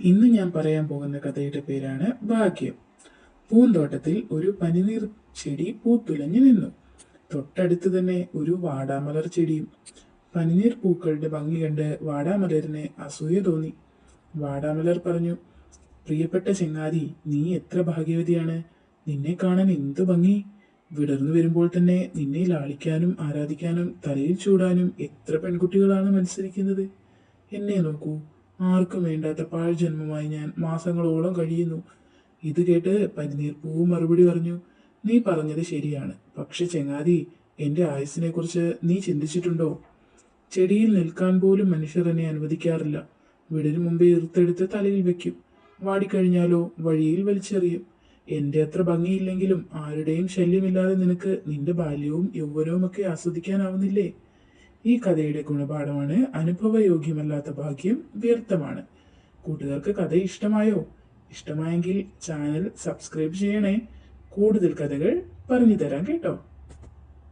ഇന്ന് ഞാൻ പറയാൻ പോകുന്ന കഥയുടെ പേരാണ് ഭാഗ്യം. പൂന്തോട്ടത്തിൽ ഒരു പനിനീർ ചെടി പൂത്തുലഞ്ഞു നിന്നു. തൊട്ടടുത്ത് തന്നെ ഒരു വാടാമലർ ചെടിയും. പനിനീർ പൂക്കളുടെ ഭംഗി കണ്ട് വാടാമലറിന് അസൂയ തോന്നി. വാടാമലർ പറഞ്ഞു പ്രിയപ്പെട്ട ചെങ്ങാതി നീ എത്ര ഭാഗ്യവതിയാണ്? നിന്നെ കാണാൻ എന്തു ഭംഗി? വിടർന്നു വരുമ്പോൾ തന്നെ നിന്നെ ലാളിക്കാനും ആരാധിക്കാനും തലയിൽ ചൂടാനും എത്ര പെൺകുട്ടികളാണ് മത്സരിക്കുന്നത്? എന്നെ നോക്കൂ ആർക്കും വേണ്ടാത്ത പാഴ്ജന്മമായി ഞാൻ മാസങ്ങളോളം കഴിയുന്നു. ഇത് കേട്ട് പനിനീർ പൂവ് മറുപടി പറഞ്ഞു നീ പറഞ്ഞത് ശരിയാണ്. പക്ഷെ ചെങ്ങാതി എന്റെ ആയുസിനെ കുറിച്ച് നീ ചിന്തിച്ചിട്ടുണ്ടോ? ചെടിയിൽ നിൽക്കാൻ പോലും മനുഷ്യർ എന്നെ അനുവദിക്കാറില്ല. വീടിനു മുമ്പേ ഇറുത്തെടുത്ത് തലയിൽ വെക്കും വാടിക്കഴിഞ്ഞാലോ വഴിയിൽ വലിച്ചെറിയും. എന്റെ അത്ര ഭംഗിയില്ലെങ്കിലും ആരുടെയും ശല്യമില്ലാതെ നിനക്ക് നിന്റെ ബാല്യവും യൗവനവും ഒക്കെ ആസ്വദിക്കാനാവുന്നില്ലേ? ഈ കഥയുടെ ഗുണപാഠമാണ് അനുഭവയോഗ്യമല്ലാത്ത ഭാഗ്യം വ്യർത്ഥമാണ്. കൂട്ടുകാർക്ക് കഥ ഇഷ്ടമായോ? ഇഷ്ടമായെങ്കിൽ ചാനൽ സബ്സ്ക്രൈബ് ചെയ്യണേ. കൂടുതൽ കഥകൾ പറഞ്ഞു തരാം കേട്ടോ.